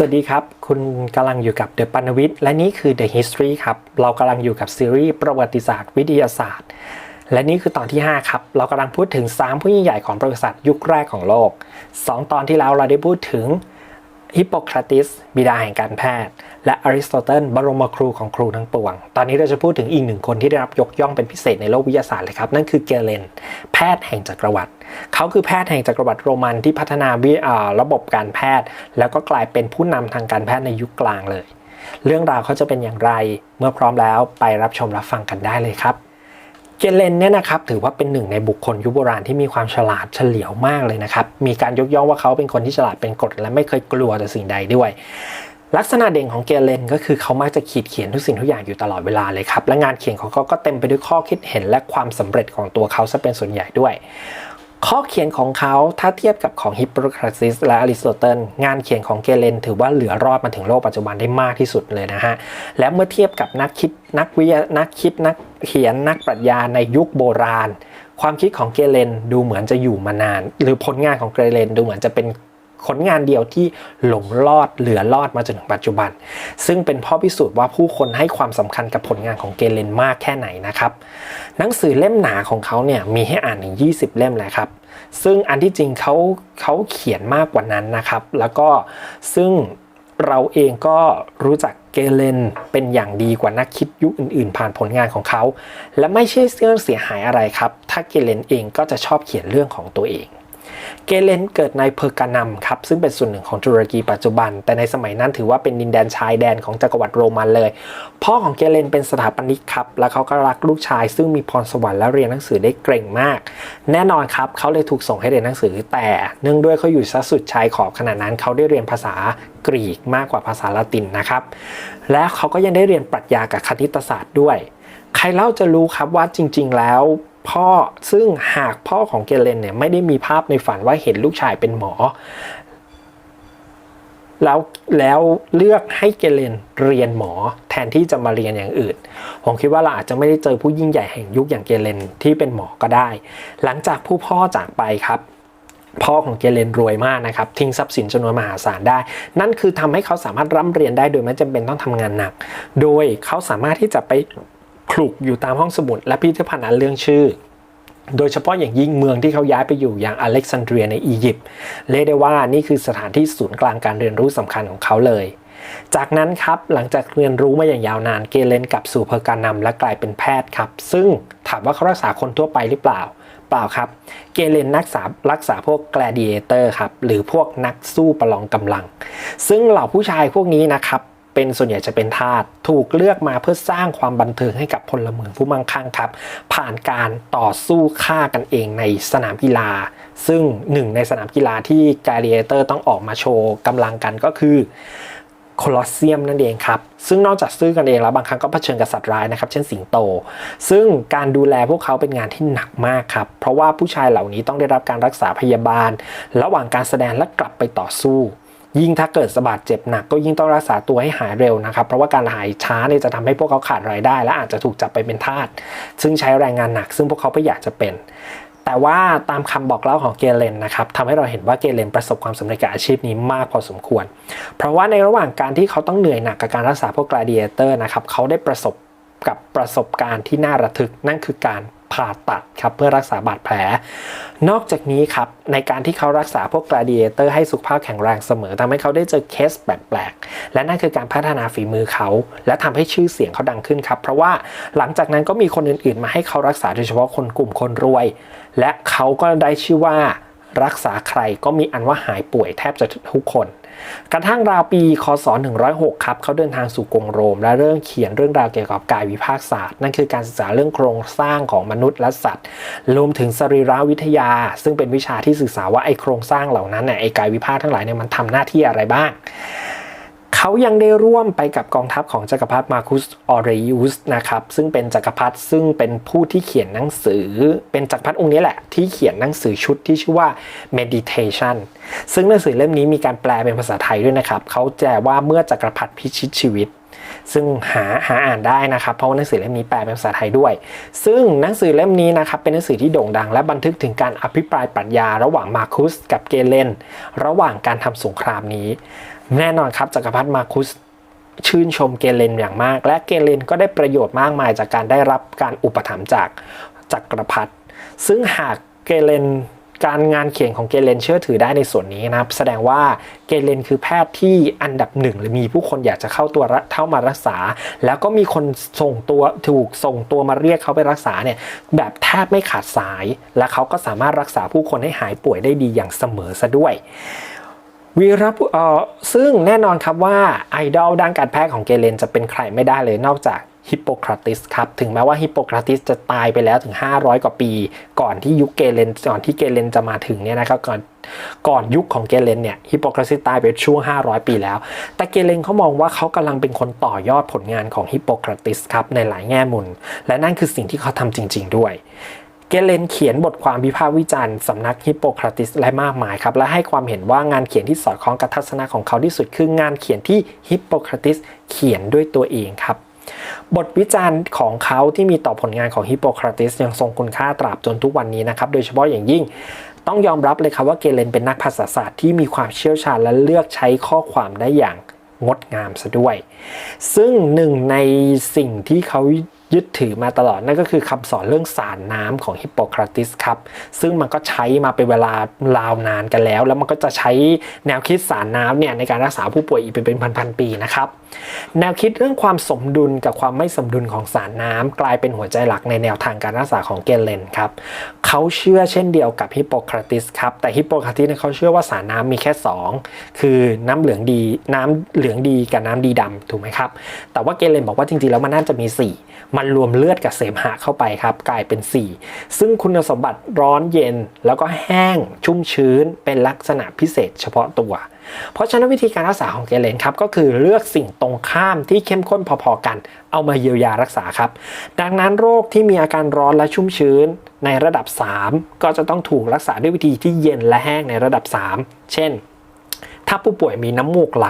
สวัสดีครับ คุณกำลังอยู่กับเดอะปันวิทย์และนี่คือ The History ครับ เรากำลังอยู่กับซีรีส์ประวัติศาสตร์วิทยาศาสตร์ และนี่คือตอนที่ 5 ครับ เรากำลังพูดถึง 3 ผู้ยิ่งใหญ่ของประวัติศาสตร์ยุคแรกของโลก 2 ตอนที่แล้วเราได้พูดถึง ฮิปโปคราติสบิดาแห่งการแพทย์ และอริสโตเติลบรมครูของครูทั้งปวง ตอนนี้เราจะพูดถึงอีกหนึ่งคนที่ได้รับยกย่องเป็นพิเศษในโลกวิทยาศาสตร์เลยครับ นั่นคือเกเลน แพทย์แห่งจักรวรรดิเขาคือแพทย์แห่งจักรวรรดิโรมันที่พัฒนาวิาระบบการแพทย์ แล้วก็กลายเป็นผู้นำทางการแพทย์ในยุคกลางเลย เรื่องราวเขาจะเป็นอย่างไร เมื่อพร้อมแล้วไปรับชมรับฟังกันได้เลยครับ เกเลนเนี่ยนะครับถือว่าเป็นหนึ่งในบุคคลยุคโบราณที่มีความฉลาดเฉลียวมากเลยนะครับ มีการยกย่องว่าเขาเป็นคนที่ฉลาดเป็นกฎและไม่เคยกลัวต่อสิ่งใดด้วย ลักษณะเด่นของเกเลนก็คือเขามักจะขีดเขียนทุกสิ่งทุกอย่างอยู่ตลอดเวลาเลยครับ และงานเขียนของเขาก็เต็มไปด้วยข้อคิดเห็นและความสำเร็จของตัวเขาซะเป็นส่วนใหญ่ด้วย ข้อเขียนของเขาถ้าเทียบกับของฮิปโปคราติสและอริสโตเติลงานเขียนของเกเลนถือว่าเหลือรอดมาถึงโลกปัจจุบันได้มากที่สุดเลยนะฮะ และเมื่อเทียบกับนักคิดนักวิทยานักคิดนักเขียนนักปรัชญาในยุคโบราณ ความคิดของเกเลนดูเหมือนจะอยู่มานาน หรือผลงานของเกเลนดูเหมือนจะเป็น ผลงานเดียวที่หลงรอดเหลือรอดมาจนถึงปัจจุบัน ซึ่งเป็นข้อพิสูจน์ว่าผู้คนให้ความสำคัญกับผลงานของเกเลนมากแค่ไหนนะครับ หนังสือเล่มหนาของเขาเนี่ยมีให้อ่านถึง 20 เล่มเลยครับ ซึ่งอันที่จริงเขาเขาเขียนมากกว่านั้นนะครับ แล้วก็ซึ่งเราเองก็รู้จักเกเลนเป็นอย่างดีกว่านักคิดยุคอื่นๆ ผ่านผลงานของเขา และไม่ใช่เรื่องเสียหายอะไรครับ ถ้าเกเลนเองก็จะชอบเขียนเรื่องของตัวเอง เกเลนเกิดในเพอร์กานัมครับซึ่งเป็นส่วนหนึ่งของตุรกีปัจจุบัน แต่ในสมัยนั้นถือว่าเป็นดินแดนชายแดนของจักรวรรดิโรมันเลย พ่อของเกเลนเป็นสถาปนิกครับ และเขาก็รักลูกชาย ซึ่งมีพรสวรรค์และเรียนหนังสือได้เก่งมาก แน่นอนครับเขาเลยถูกส่งให้เรียนหนังสือ แต่เนื่องด้วยเขาอยู่ซะสุดชายขอบขนาดนั้นเขาได้เรียนภาษากรีกมากกว่าภาษาละตินนะครับและเขาก็ยังได้เรียนปรัชญากับคณิตศาสตร์ด้วย ใครเล่าจะรู้ครับว่าจริง ๆ แล้ว พ่อ ซึ่งหากพ่อของเกเลนเนี่ยไม่ได้มีภาพในฝันว่าเห็นลูกชายเป็นหมอ แล้วแล้วเลือกให้เกเลนเรียนหมอแทนที่จะมาเรียนอย่างอื่น ผมคิดว่าเราอาจจะไม่ได้เจอผู้ยิ่งใหญ่แห่งยุคอย่างเกเลนที่เป็นหมอก็ได้ หลังจากผู้พ่อจากไปครับพ่อของเกเลนรวยมากนะครับ ทิ้งทรัพย์สินจำนวนมหาศาลได้ นั่นคือทำให้เขาสามารถร่ำเรียนได้โดยไม่จำเป็นต้องทำงานหนัก โดยเขาสามารถที่จะไป คลุกอยู่ตามห้องสมุดและพิพิธภัณฑ์อันเรื่องชื่อ โดยเฉพาะอย่างยิ่งเมืองที่เขาย้ายไปอยู่อย่างอเล็กซานเดรียในอียิปต์เรียกได้ว่านี่คือสถานที่ศูนย์กลางการเรียนรู้สำคัญของเขาเลย จากนั้นครับหลังจากเรียนรู้มาอย่างยาวนานเกเลนกลับสู่เพอร์การนำและกลายเป็นแพทย์ครับ ซึ่งถามว่าเขารักษาคนทั่วไปหรือเปล่าเปล่าครับ เกเลนรักษารักษาพวก gladiator ครับ หรือพวกนักสู้ประลองกำลัง ซึ่งเหล่าผู้ชายพวกนี้นะครับ เป็นส่วนใหญ่จะเป็นทาสถูกเลือกมาเพื่อสร้างความบันเทิงให้กับพลเมืองผู้มั่งคั่งครับ ผ่านการต่อสู้ฆ่ากันเองในสนามกีฬา ซึ่งหนึ่งในสนามกีฬาที่ gladiator ต้องออกมาโชว์กำลังกันก็คือโคลอสเซียมนั่นเองครับ ซึ่งนอกจากซื้อกันเองแล้วบางครั้งก็เผชิญกับสัตว์ร้ายนะครับ เช่นสิงโต ซึ่งการดูแลพวกเขาเป็นงานที่หนักมากครับ เพราะว่าผู้ชายเหล่านี้ต้องได้รับการรักษาพยาบาล ระหว่างการแสดงและกลับไปต่อสู้ ยิ่งถ้าเกิดสะบาดเจ็บหนักก็ยิ่งต้องรักษาตัวให้หายเร็วนะครับ เพราะว่าการหายช้าเนี่ยจะทำให้พวกเขาขาดรายได้ และอาจจะถูกจับไปเป็นทาสซึ่งใช้แรงงานหนัก ซึ่งพวกเขาไม่อยากจะเป็น แต่ว่าตามคำบอกเล่าของเกเลนนะครับทำให้เราเห็นว่าเกเลนประสบความสำเร็จกับอาชีพนี้มากพอสมควร เพราะว่าในระหว่างการที่เขาต้องเหนื่อยหนักกับการรักษาพวก gladiator นะครับเขาได้ประสบกับประสบการณ์ที่น่าระทึกนั่นคือการ ผ่าตัดครับเพื่อรักษาบาดแผล นอกจากนี้ครับในการที่เขารักษาพวกกลาดิเอเตอร์ให้สุขภาพแข็งแรงเสมอทำให้เขาได้เจอเคสแปลกๆ และนั่นคือการพัฒนาฝีมือเขา และทำให้ชื่อเสียงเขาดังขึ้นครับเพราะว่าหลังจากนั้นก็มีคนอื่นๆ มาให้เขารักษาโดยเฉพาะคนกลุ่มคนรวย และเขาก็ได้ชื่อว่า รักษาใครก็มีอันว่าหายป่วยแทบจะทุกคน กระทั่งราวปีคศ 106 ครับเขาเดินทางสู่กรุงโรม และเริ่มเขียนเรื่องราวเกี่ยวกับกายวิภาคศาสตร์ นั่นคือการศึกษาเรื่องโครงสร้างของมนุษย์และสัตว์ รวมถึงสรีรวิทยา ซึ่งเป็นวิชาที่ศึกษาว่าไอโครงสร้างเหล่านั้นเนี่ยไอกายวิภาคทั้งหลายเนี่ยมันทำหน้าที่อะไรบ้าง เขายังได้ร่วมไปกับกองทัพของจักรพรรดิมาคุสออเรยุสนะครับซึ่งเป็นจักรพรรดิซึ่งเป็นผู้ที่เขียนหนังสือ เป็นจักรพรรดิองค์นี้แหละ ที่เขียนหนังสือชุดที่ชื่อว่า meditation ซึ่งหนังสือเล่มนี้มีการแปลเป็นภาษาไทยด้วยนะครับเขาแจว่าเมื่อจักรพรรดิพิชิตชีวิต ซึ่งหาหาอ่านได้นะครับ เพราะว่าหนังสือเล่มนี้แปลเป็นภาษาไทยด้วย ซึ่งหนังสือเล่มนี้นะครับเป็นหนังสือที่โด่งดัง และบันทึกถึงการอภิปรายปรัชญาระหว่างมาคุสกับเกเลนระหว่างการทำสงครามนี้ แน่นอนครับจักรพรรดิมาคุสชื่นชมเกเลนอย่างมาก และเกเลนก็ได้ประโยชน์มากมายจากการได้รับการอุปถัมภ์จากจักรพรรดิซึ่งหากเกเลนการงานเขียนของเกเลนเชื่อถือได้ในส่วนนี้นะครับแสดงว่าเกเลนคือแพทย์ที่อันดับหนึ่งหรือมีผู้คนอยากจะเข้าตัวเข้ามารักษา แล้วก็มีคนส่งตัวถูกส่งตัวมาเรียกเขาไปรักษาเนี่ยแบบแทบไม่ขาดสาย และเขาก็สามารถรักษาผู้คนให้หายป่วยได้ดีอย่างเสมอซะด้วย วีรบุเอ่อซึ่งแน่นอนครับว่าไอดอลด้านการแพทย์ของเกเลนจะเป็นใครไม่ได้เลยนอกจากฮิปโปคราติสครับ ถึงแม้ว่าฮิปโปคราติสจะตายไปแล้วถึง 500 กว่าปี ก่อนที่ยุคเกเลนก่อนที่เกเลนจะมาถึงเนี่ยนะครับก่อนก่อนยุคของเกเลนเนี่ยฮิปโปคราติสตายไปช่วง 500 ปีแล้ว แต่เกเลนเขามองว่าเขากำลังเป็นคนต่อยอดผลงานของฮิปโปคราติสครับในหลายแง่มุมและนั่นคือสิ่งที่เขาทำจริง ๆ ด้วย เกเลนเขียนบทความวิพากษ์วิจารณ์สำนักฮิปโปคราติสและมากมายครับและให้ความเห็นว่างานเขียนที่สอดคล้องกับทัศนะของเขาที่สุดคืองานเขียนที่ฮิปโปคราติสเขียนด้วยตัวเองครับบทวิจารณ์ของเขาที่มีต่อผลงานของฮิปโปคราติสยังทรงคุณค่าตราบจนทุกวันนี้นะครับโดยเฉพาะอย่างยิ่งต้องยอมรับเลยครับว่าเกเลนเป็นนักภาษาศาสตร์ที่มีความเชี่ยวชาญและเลือกใช้ข้อความได้อย่างงดงามซะด้วย ซึ่งหนึ่งในสิ่งที่เขา ยึดถือมาตลอดนั่นก็คือคำสอนเรื่องสารน้ำของฮิปโปคราติสครับซึ่งมันก็ใช้มาเป็นเวลาราว นานกันแล้ว แล้วมันก็จะใช้แนวคิดสารน้ำเนี่ยในการรักษาผู้ป่วยอีกเป็นพันๆปีนะครับแนวคิดเรื่องความสมดุลกับความไม่สมดุลของสารน้ำกลายเป็นหัวใจหลักในแนวทางการรักษาของเกเลนครับเขาเชื่อเช่นเดียวกับฮิปโปคราติสครับแต่ฮิปโปคราติสเขาเชื่อว่าสารน้ำมีแค่ 2 คือน้ำเหลืองดีน้ำเหลืองดีกับน้ำดีดำถูกไหมครับแต่ว่าเกเลนบอกว่าจริงๆแล้วมันน่าจะมี 4 มันรวมเลือดกับเสมหะเข้าไปครับ กลายเป็น 4 ซึ่งคุณสมบัติร้อนเย็น แล้วก็แห้งชุ่มชื้น เป็นลักษณะพิเศษเฉพาะตัว เพราะฉะนั้นวิธีการรักษาของเกเลนครับก็คือเลือกสิ่งตรงข้ามที่เข้มข้นพอๆกัน เอามาเยียวยารักษาครับ ดังนั้นโรคที่มีอาการร้อนและชุ่มชื้นในระดับ 3 ก็จะต้องถูกรักษาด้วยวิธีที่เย็นและแห้งในระดับ 3 เช่น ถ้าผู้ป่วยมีน้ำมูกไหล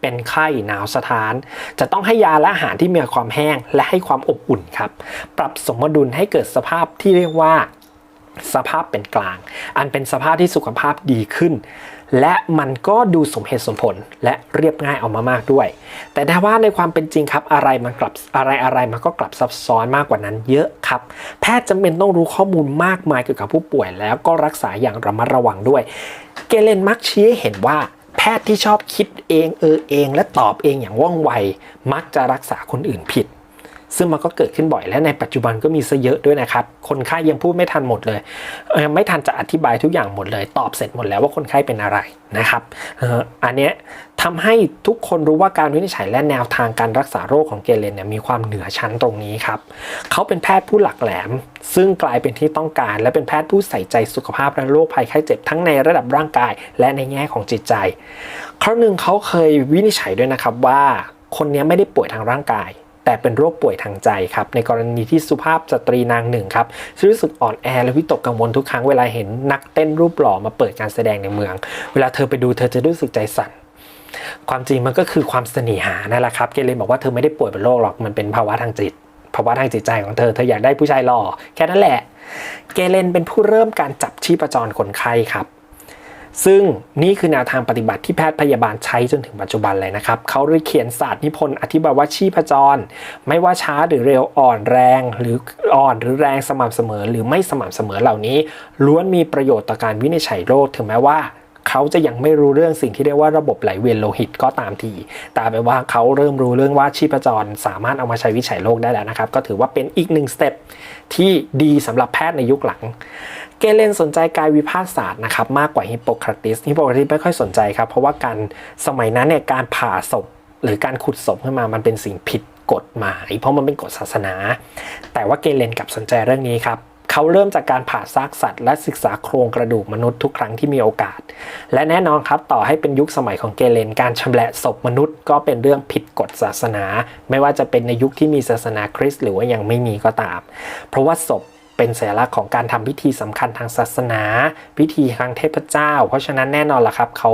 เป็นไข้หนาวสะท้าน จะต้องให้ยาและอาหารที่มีความแห้งและให้ความอบอุ่นครับ ปรับสมดุลให้เกิดสภาพที่เรียกว่าสภาพเป็นกลาง อันเป็นสภาพที่สุขภาพดีขึ้น และมันก็ดูสมเหตุสมผลและเรียบง่ายออกมามากด้วย แต่ถ้าว่าในความเป็นจริงครับอะไรมันกลับอะไรอะไรมันก็กลับซับซ้อนมากกว่านั้นเยอะครับ แพทย์จำเป็นต้องรู้ข้อมูลมากมายเกี่ยวกับผู้ป่วย แล้วก็รักษาอย่างระมัดระวังด้วย เกเลนมักชี้ให้เห็นว่า แพทย์ที่ชอบคิดเองเออเอง และตอบเองอย่างว่องไว มักจะรักษาคนอื่นผิด ซึ่งมันก็เกิดขึ้นบ่อยและในปัจจุบันก็มีซะเยอะด้วยนะครับ คนไข้ยังพูดไม่ทันหมดเลยเไม่ทันจะอธิบายทุกอย่างหมดเลย ตอบเสร็จหมดแล้วว่าคนไข้เป็นอะไรนะครับอ,อันเนี้ยทำให้ทุกคนรู้ว่าการวินิจฉัยและแนวทางการรักษาโรคของเกเลนเนี่ยมีความเหนือชั้นตรงนี้ครับเขาเป็นแพทย์ผู้หลักแหลม ซึ่งกลายเป็นที่ต้องการ และเป็นแพทย์ผู้ใส่ใจสุขภาพและโรคภัยไข้เจ็บทั้งในระดับร่างกาย และในแง่ของจิตใจ ครั้งหนึ่งเขาเคยวินิจฉัยด้วยนะครับว่าคนนี้ไม่ได้ป่วยทางร่างกาย แต่เป็นโรคป่วยทางใจครับ ในกรณีที่สุภาพสตรีนางหนึ่งครับรู้สึกอ่อนแอและวิตกกังวลทุกครั้งเวลาเห็นนักเต้นรูปหล่อมาเปิดการแสดงในเมือง เวลาเธอไปดูเธอจะรู้สึกใจสั่นความจริงมันก็คือความเสน่หานั่นแหละครับเกเรนบอกว่าเธอไม่ได้ป่วยเป็นโรคหรอกมันเป็นภาวะทางจิตภาวะทางจิตใจของเธอ เธออยากได้ผู้ชายหล่อแค่นั้นแหละ เกเรนเป็นผู้เริ่มการจับชีพจรคนไข้ครับ ซึ่งนี่คือแนวทางปฏิบัติที่แพทย์พยาบาลใช้จนถึงปัจจุบันเลยนะครับ เขาได้เขียนศาสตร์นิพนธ์อธิบายว่าชีพจร ไม่ว่าช้าหรือเร็วอ่อนแรง หรืออ่อนหรือแรงสม่ำเสมอ หรือไม่สม่ำเสมอเหล่านี้ ล้วนมีประโยชน์ต่อการวินิจฉัยโรคถึงแม้ว่าเขาจะยังไม่รู้เรื่องสิ่งที่เรียกว่าระบบไหลเวียนโลหิตก็ตามที แต่เป็นว่าเขาเริ่มรู้เรื่องว่าชีพจร สามารถเอามาใช้วิจัยโรคได้แล้วนะครับ ก็ถือว่าเป็นอีกหนึ่งสเต็ปที่ดีสำหรับแพทย์ในยุคหลัง เกเลนสนใจกายวิภาคศาสตร์นะครับมากกว่าฮิปโปคราติสฮิปโปคราติสไม่ค่อยสนใจครับเพราะว่าการสมัยนั้นเนี่ยการผ่าศพหรือการขุดศพขึ้นมามันเป็นสิ่งผิดกฎหมาย เพราะมันเป็นกฎศาสนา แต่ว่าเกเลนกลับสนใจเรื่องนี้ครับเขาเริ่มจากการผ่าซากสัตว์ และศึกษาโครงกระดูกมนุษย์ทุกครั้งที่มีโอกาส และแน่นอนครับต่อให้เป็นยุคสมัยของเกเลนการชำแหละศพมนุษย์ ก็เป็นเรื่องผิดกฎศาสนา ไม่ว่าจะเป็นในยุคที่มีศาสนาคริสต์หรือว่ายังไม่มีก็ตาม เพราะว่าศพ เป็นสัญลักษณ์ของการทำพิธีสำคัญทางศาสนา พิธีทางเทพเจ้า เพราะฉะนั้นแน่นอนล่ะครับเขา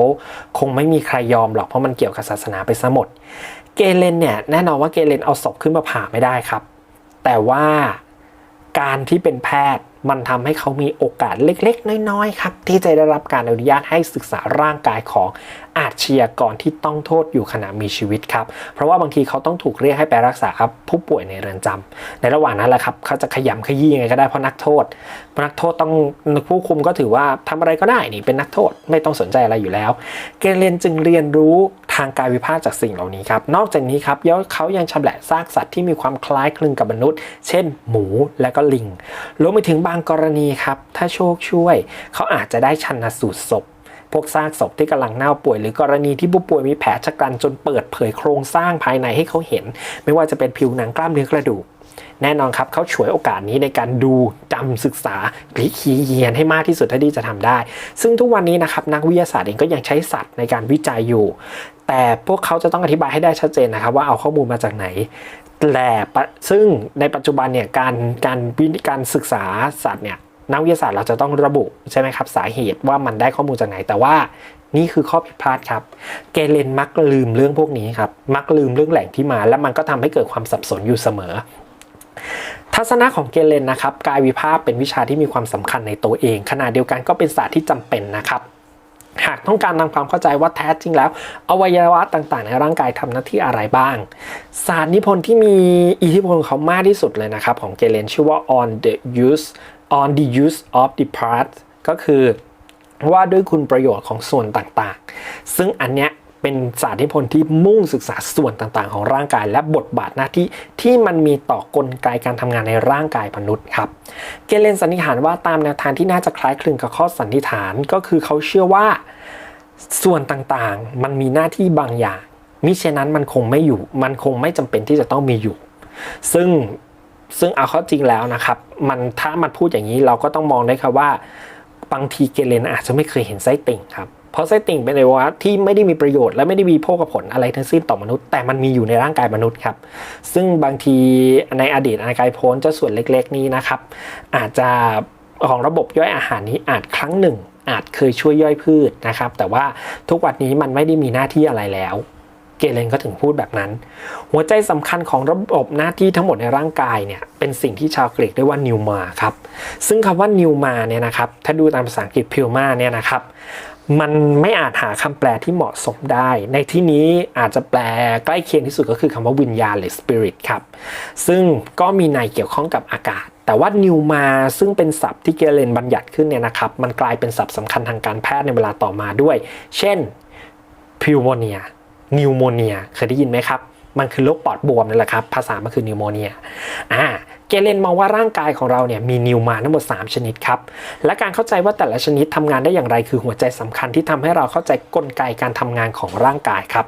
คงไม่มีใครยอมหรอกเพราะมันเกี่ยวกับศาสนาไปซะหมด เกเลนเนี่ยแน่นอนว่าเกเลนเอาศพขึ้นมาผ่าไม่ได้ครับ แต่ว่าการที่เป็นแพทย์ มันทำให้เขามีโอกาสเล็กๆ น้อยๆ ครับ ที่จะได้รับการอนุญาตให้ศึกษาร่างกายของอาชญากรที่ต้องโทษอยู่ขณะมีชีวิตครับ เพราะว่าบางทีเขาต้องถูกเรียกให้ไปรักษาผู้ป่วยในเรือนจำในระหว่างนั้นแหละครับเขาจะขยำขยี้ยังไงก็ได้เพราะนักโทษนักโทษต้องผู้คุมก็ถือว่าทำอะไรก็ได้นี่เป็นนักโทษไม่ต้องสนใจอะไรอยู่แล้ว เกเรนจึงเรียนรู้ ทางกายวิภาคจากสิ่งเหล่านี้ครับ นอกจากนี้ครับเขายังชำแหละซากสัตว์ที่มีความคล้ายคลึงกับมนุษย์ เช่น หมูและก็ลิง รวมไปถึงบางกรณีครับ ถ้าโชคช่วย เขาอาจจะได้ชันสูตรศพพวกซากศพที่กำลังเน่าป่วยหรือกรณีที่ผู้ป่วยมีแผลชะกันจนเปิดเผยโครงสร้างภายในให้เขาเห็น ไม่ว่าจะเป็นผิวหนังกล้ามเนื้อกระดูก แน่นอนครับเขาฉวยโอกาสนี้ในการดูจำศึกษาหรือขีเยียนให้มากที่สุดเท่าที่จะทำได้ ซึ่งทุกวันนี้นะครับนักวิทยาศาสตร์เองก็ยังใช้สัตว์ในการวิจัยอยู่ แต่พวกเขาจะต้องอธิบายให้ได้ชัดเจนนะครับว่าเอาข้อมูลมาจากไหนแต่ซึ่งในปัจจุบันเนี่ยการการวิการศึกษาสัตว์เนี่ยนักวิทยาศาสตร์เราจะต้องระบุใช่ไหมครับสาเหตุว่ามันได้ข้อมูลจากไหนแต่ว่านี่คือข้อผิดพลาดครับ เกเรนมักลืมเรื่องพวกนี้ครับ มักลืมเรื่องแหล่งที่มา และมันก็ทำให้เกิดความสับสนอยู่เสมอ ทัศนะของเกเรนนะครับ กายวิภาคเป็นวิชาที่มีความสำคัญในตัวเอง ขณะเดียวกันก็เป็นศาสตร์ที่จำเป็นนะครับ หากต้องการทำความเข้าใจว่าแท้จริงแล้ว อวัยวะต่างๆ ในร่างกายทำหน้าที่อะไรบ้างศาสตร์นิพนธ์ที่มีอิทธิพลเขามากที่สุดเลยนะครับ ของเกเลนชื่อว่า on the use on the use of the parts ก็คือว่าด้วยคุณประโยชน์ของส่วนต่างๆ ซึ่งอันเนี้ย เป็นศาสตร์นิพนธ์ที่มุ่งศึกษาส่วนต่างๆ ของร่างกาย และบทบาทหน้าที่ที่มันมีต่อกลไกการทำงานในร่างกายมนุษย์ครับ เกเลนสันนิษฐานว่าตามแนวทางที่น่าจะคล้ายคลึงกับข้อสันนิษฐานก็คือเขาเชื่อว่าส่วนต่างๆ มันมีหน้าที่บางอย่าง มิเช่นนั้นมันคงไม่อยู่ มันคงไม่จำเป็นที่จะต้องมีอยู่ ซึ่งซึ่งเอาเข้าจริงแล้วนะครับ มันถ้ามันพูดอย่างนี้เราก็ต้องมองได้ครับว่า บางทีเกเรนอาจจะไม่เคยเห็นไส้ติ่งครับ เพราะไส้ติ่งเป็นอวัยวะที่ไม่ได้มีประโยชน์ และไม่ได้มีโภคผลอะไรทั้งสิ้นต่อมนุษย์ แต่มันมีอยู่ในร่างกายมนุษย์ครับ ซึ่งบางทีในอดีตอาคายโพ้นเจ้าส่วนเล็ก ๆ นี้นะครับ อาจจะของระบบย่อยอาหารนี้อาจครั้งหนึ่ง อาจเคยช่วยย่อยพืชนะครับ แต่ว่าทุกวันนี้มันไม่ได้มีหน้าที่อะไรแล้วเกเรนก็ถึงพูดแบบนั้น หัวใจสำคัญของระบบหน้าที่ทั้งหมดในร่างกายเนี่ย เป็นสิ่งที่ชาวกรีกเรียกว่านิวมาครับ ซึ่งคำว่านิวมาเนี่ยนะครับ ถ้าดูตามภาษาอังกฤษพิวมาเนี่ยนะครับ มันไม่อาจหาคำแปลที่เหมาะสมได้ ในที่นี้อาจจะแปลใกล้เคียงที่สุดก็คือคำว่าวิญญาณหรือ spirit ครับ ซึ่งก็มีในเกี่ยวข้องกับอากาศ แต่ว่านิวมาซึ่งเป็นศัพท์ที่เกเรนบัญญัติขึ้นเนี่ยนะครับ มันกลายเป็นศัพท์สำคัญทางการแพทย์ในเวลาต่อมาด้วย เช่นพิวโมเนียนิวโมเนียเคยได้ยินไหมครับ มันคือโรคปอดบวมนั่นแหละครับ ภาษามันคือนิวโมเนียอ่า กเรนมองว่าร่างกายของเราเนี่ยมีนิวมาทั้งหมด 3 ชนิดครับ และการเข้าใจว่าแต่ละชนิดทำงานได้อย่างไรคือหัวใจสำคัญที่ทำให้เราเข้าใจกลไกการทำงานของร่างกายครับ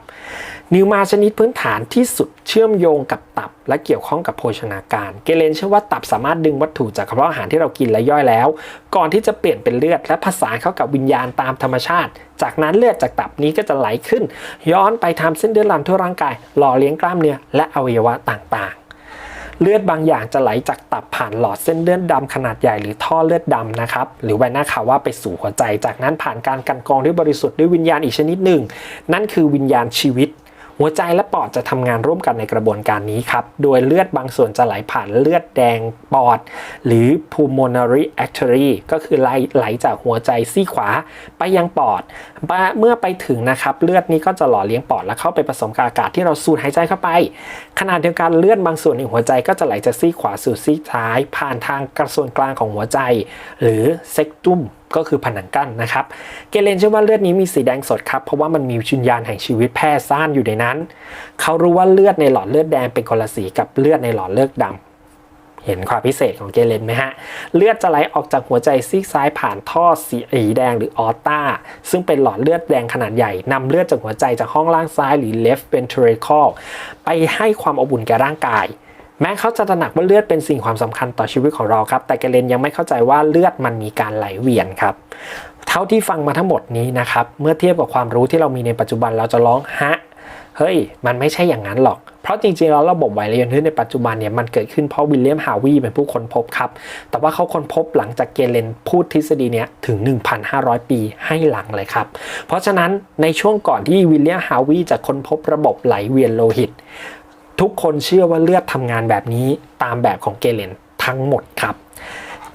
นิวมาชนิดพื้นฐานที่สุดเชื่อมโยงกับตับ และเกี่ยวข้องกับโภชนาการ เกเรนเชื่อว่าตับสามารถดึงวัตถุจากกระเพาะอาหารที่เรากินและย่อยแล้ว ก่อนที่จะเปลี่ยนเป็นเลือด และผสานเข้ากับวิญญาณตามธรรมชาติ จากนั้นเลือดจากตับนี้ก็จะไหลขึ้น ย้อนไปทำเส้นเลือดลำทั่วร่างกาย หล่อเลี้ยงกล้ามเนื้อและอวัยวะต่างๆ เลือดบางอย่างจะไหลจากตับผ่านหลอดเส้นเลือดดำขนาดใหญ่หรือท่อเลือดดำนะครับหรือใบหน้าขาวว่าไปสู่หัวใจ จากนั้นผ่านการกันกรองด้วยบริสุทธิ์ด้วยวิญญาณอีกชนิดหนึ่ง นั่นคือวิญญาณชีวิต หัวใจและปอดจะทำงานร่วมกันในกระบวนการนี้ครับ โดยเลือดบางส่วนจะไหลผ่านเลือดแดงปอด หรือ pulmonary artery ก็คือไหลไหลจากหัวใจซี่ขวาไปยังปอด เมื่อไปถึงนะครับ เลือดนี้ก็จะหล่อเลี้ยงปอดและเข้าไปผสมกับอากาศที่เราสูดหายใจเข้าไป ขณะเดียวกันเลือดบางส่วนในหัวใจก็จะไหลจากซี่ขวาสู่ซี่ซ้าย ผ่านทางกระส่วนกลางของหัวใจ หรือเซกตุม ก็คือผนังกั้นนะครับ เกเรนเชื่อว่าเลือดนี้มีสีแดงสดครับ เพราะว่ามันมีวิญญาณแห่งชีวิตแพร่ซ่านอยู่ในนั้น เขารู้ว่าเลือดในหลอดเลือดแดงเป็นคนละสีกับเลือดในหลอดเลือดดำเห็นความพิเศษของเกเรนไหมฮะ เลือดจะไหลออกจากหัวใจซีกซ้ายผ่านท่อสีแดงหรือออต้า ซึ่งเป็นหลอดเลือดแดงขนาดใหญ่นำเลือดจากหัวใจจากห้องล่างซ้ายหรือ left ventricle ไปให้ความอบอุ่นแก่ร่างกาย แม้เขาจะตระหนักว่าเลือดเป็นสิ่งความสำคัญต่อชีวิตของเราครับ แต่เกเรนยังไม่เข้าใจว่าเลือดมันมีการไหลเวียนครับ เท่าที่ฟังมาทั้งหมดนี้นะครับ เมื่อเทียบกับความรู้ที่เรามีในปัจจุบันเราจะร้องฮะ เฮ้ย มันไม่ใช่อย่างนั้นหรอก เพราะจริงๆแล้วระบบไหลเวียนในปัจจุบันเนี่ยมันเกิดขึ้นเพราะวิลเลียมฮาวีเป็นผู้ค้นพบครับ แต่ว่าเขาค้นพบหลังจากเกเรนพูดทฤษฎีเนี้ยถึง 1,500 ปีให้หลังเลยครับ เพราะฉะนั้นในช่วงก่อนที่วิลเลียมฮาวีจะค้นพบระบบไหลเวียนโลหิต ทุกคนเชื่อว่าเลือดทำงานแบบนี้ตามแบบของเกเลนทั้งหมดครับ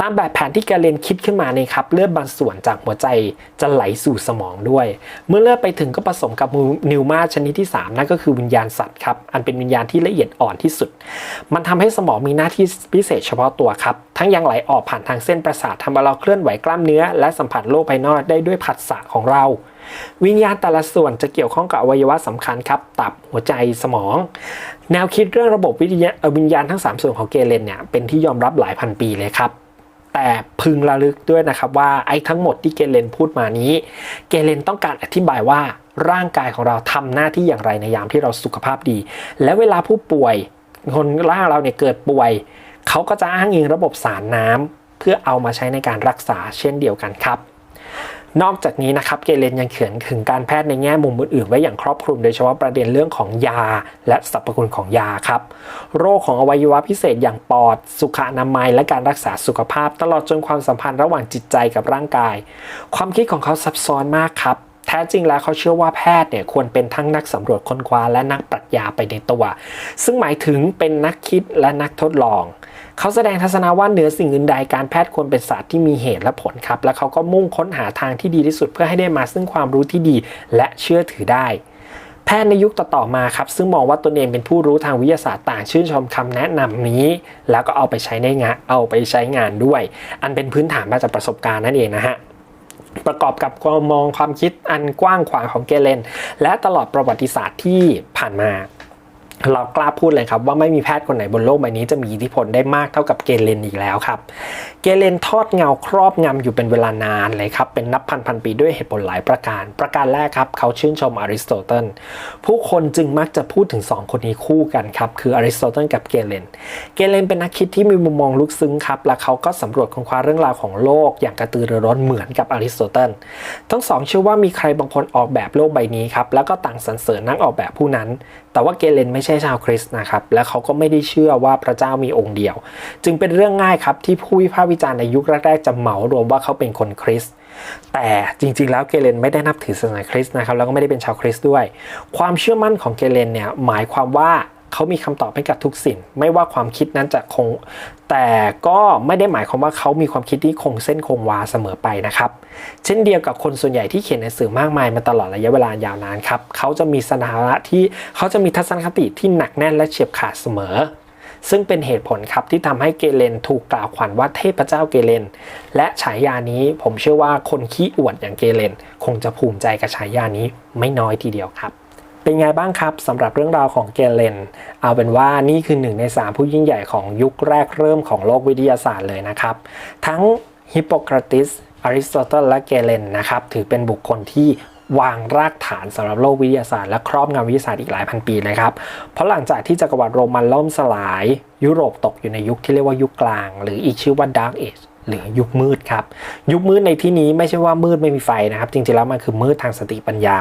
ตามแบบแผนที่แกเลนคิดขึ้นมานี่ครับเลือดบางส่วนจากหัวใจจะไหลสู่สมองด้วย เมื่อเลือดไปถึงก็ผสมกับนิวมาชนิดที่ 3 นั่นก็คือวิญญาณสัตว์ครับอันเป็นวิญญาณที่ละเอียดอ่อนที่สุด มันทำให้สมองมีหน้าที่พิเศษเฉพาะตัวครับ ทั้งยังไหลออกผ่านทางเส้นประสาททำให้เราเคลื่อนไหวกล้ามเนื้อ และสัมผัสโลกภายนอกได้ด้วยผัสสะของเราวิญญาณแต่ละส่วนจะเกี่ยวข้องกับอวัยวะสำคัญครับ ตับหัวใจสมอง แนวคิดเรื่องระบบวิญญาณเอ่อวิญญาณทั้ง 3 ส่วนของเกเรนเนี่ยเป็นที่ยอมรับหลายพันปีเลยครับ แต่พึงระลึกด้วยนะครับว่าไอ้ทั้งหมดที่เกเลนพูดมานี้ เกเลนต้องการอธิบายว่าร่างกายของเราทำหน้าที่อย่างไรในยามที่เราสุขภาพดี และเวลาผู้ป่วยคนร่างเราเนี่ยเกิดป่วย เขาก็จะอ้างอิงระบบสารน้ำเพื่อเอามาใช้ในการรักษาเช่นเดียวกันครับ นอกจากนี้นะครับเกเรนยังเขียนถึงการแพทย์ในแง่มุมอื่นๆไว้อย่างครอบคลุมโดยเฉพาะประเด็นเรื่องของยา และสรรพคุณของยาครับ โรคของอวัยวะพิเศษอย่างปอด สุขอนามัย และการรักษาสุขภาพ ตลอดจนความสัมพันธ์ระหว่างจิตใจกับร่างกาย ความคิดของเขาซับซ้อนมากครับแท้จริงแล้วเขาเชื่อว่าแพทย์เนี่ยควรเป็นทั้งนักสำรวจค้นคว้าและนักปรัชญาไปในตัว ซึ่งหมายถึงเป็นนักคิดและนักทดลอง เขาแสดงทัศนะว่าเหนือสิ่งอื่นใดการแพทย์ควรเป็นศาสตร์ที่มีเหตุและผลครับ และเขาก็มุ่งค้นหาทางที่ดีที่สุดเพื่อให้ได้มาซึ่งความรู้ที่ดี และเชื่อถือได้แพทย์ในยุคต่อๆมาครับ ซึ่งมองว่าตนเองเป็นผู้รู้ทางวิทยาศาสตร์ต่างชื่นชมคำแนะนำนี้ แล้วก็เอาไปใช้ในงานเอาไปใช้งานด้วย อันเป็นพื้นฐานมาจากประสบการณ์นั่นเองนะฮะประกอบกับความมองความคิดอันกว้างขวางของเกเรนและตลอดประวัติศาสตร์ที่ผ่านมา เรากล้าพูดเลยครับว่าไม่มีแพทย์คนไหนบนโลกใบนี้จะมีอิทธิพลได้มากเท่ากับเกเรนอีกแล้วครับ เกเรนทอดเงาครอบงำอยู่เป็นเวลานานเลยครับ เป็นนับพันพันปีด้วยเหตุผลหลายประการ ประการแรกครับ เขาชื่นชมอริสโตเติลผู้คนจึงมักจะพูดถึง 2 คนนี้คู่กันครับ คืออริสโตเติลกับเกเรนเกเรนเป็นนักคิดที่มีมุมมองลึกซึ้งครับและเขาก็สำรวจค้นคว้าเรื่องราวของโลก อย่างกระตือรือร้นเหมือนกับอริสโตเติลทั้งสองเชื่อว่ามีใครบางคนออกแบบโลกใบนี้ครับแล้วก็ต่างสรรเสริญนักออกแบบผู้นั้น แต่ว่าเกเรนไม่ใช่ช่ชาวคริสต์นะครับ และเขาก็ไม่ได้เชื่อว่าพระเจ้ามีองค์เดียว จึงเป็นเรื่องง่ายครับที่ผู้วิพากษ์วิจารณ์ในยุคแรกๆจะเหมารวมว่าเขาเป็นคนคริสต์แต่จริงๆแล้วเกเรนไม่ได้นับถือศาสนาคริสต์นะครับแล้วก็ไม่ได้เป็นชาวคริสต์ด้วย ความเชื่อมั่นของเกเรนเนี่ยหมายความว่า เขามีคำตอบให้กับทุกสิ่ง ไม่ว่าความคิดนั้นจะคง แต่ก็ไม่ได้หมายความว่าเขามีความคิดที่คงเส้นคงวาเสมอไปนะครับ เช่นเดียวกับคนส่วนใหญ่ที่เขียนหนังสือมากมายมาตลอดระยะเวลายาวนานครับ เขาจะมีสถานะที่เขาจะมีทัศนคติที่หนักแน่นและเฉียบขาดเสมอ ซึ่งเป็นเหตุผลครับที่ทำให้เกเรนถูกกล่าวขวัญว่าเทพเจ้าเกเรน และฉายานี้ผมเชื่อว่าคนขี้อวดอย่างเกเรน คงจะภูมิใจกับฉายานี้ไม่น้อยทีเดียวครับ เป็นไงบ้างครับสำหรับเรื่องราวของเกเรนเอาเป็นว่านี่คือหนึ่งในสามผู้ยิ่งใหญ่ของยุคแรกเริ่มของโลกวิทยาศาสตร์เลยนะครับ ทั้งฮิปโปคราติสอริสโตเติลและเกเรนนะครับถือเป็นบุคคลที่วางรากฐานสำหรับโลกวิทยาศาสตร์และครอบงำวิทยาศาสตร์อีกหลายพันปีเลยครับ เพราะหลังจากที่จักรวรรดิโรมันล่มสลาย ยุโรปตกอยู่ในยุคที่เรียกว่ายุคกลาง หรืออีกชื่อว่า Dark Age หรือยุคมืดครับ ยุคมืดในที่นี้ไม่ใช่ว่ามืดไม่มีไฟนะครับ จริงๆแล้วมันคือมืดทางสติปัญญา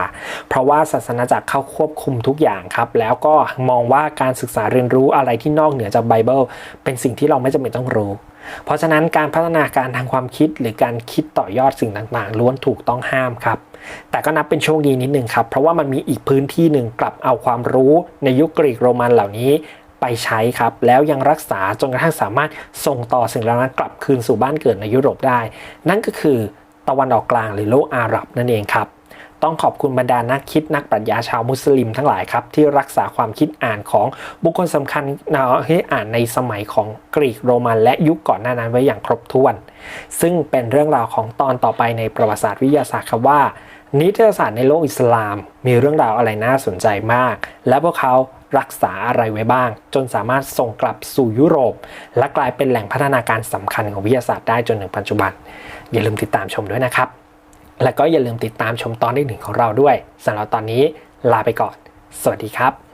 เพราะว่าศาสนาจักรเข้าควบคุมทุกอย่างครับ แล้วก็มองว่าการศึกษาเรียนรู้อะไรที่นอกเหนือจากไบเบิลเป็นสิ่งที่เราไม่จำเป็นต้องรู้ เพราะฉะนั้นการพัฒนาการทางความคิดหรือการคิดต่อยอดสิ่งต่างๆ ล้วนถูกต้องห้ามครับ แต่ก็นับเป็นโชคดีนิดนึงครับ เพราะว่ามันมีอีกพื้นที่หนึ่งกลับเอาความรู้ในยุคกรีกโรมันเหล่านี้ ไปใช้ครับ แล้วยังรักษาจนกระทั่งสามารถส่งต่อสิ่งเหล่านั้นกลับคืนสู่บ้านเกิดในยุโรปได้ นั่นก็คือตะวันออกกลางหรือโลกอาหรับนั่นเองครับต้องขอบคุณบรรดานักคิดนักปรัชญาชาวมุสลิมทั้งหลายครับ ที่รักษาความคิดอ่านของบุคคลสำคัญให้อ่านในสมัยของกรีกโรมัน และยุคก่อนหน้านั้นไว้อย่างครบถ้วน ซึ่งเป็นเรื่องราวของตอนต่อไปในประวัติศาสตร์วิทยาศาสตร์ครับว่า นิตยสารในโลกอิสลาม มีเรื่องราวอะไรน่าสนใจมาก และพวกเขา รักษาอะไรไว้บ้าง จนสามารถส่งกลับสู่ยุโรป และกลายเป็นแหล่งพัฒนาการสำคัญของวิทยาศาสตร์ได้จนถึงปัจจุบัน อย่าลืมติดตามชมด้วยนะครับ และก็อย่าลืมติดตามชมตอนที่หนึ่งของเราด้วยสำหรับตอนนี้ลาไปก่อน สวัสดีครับ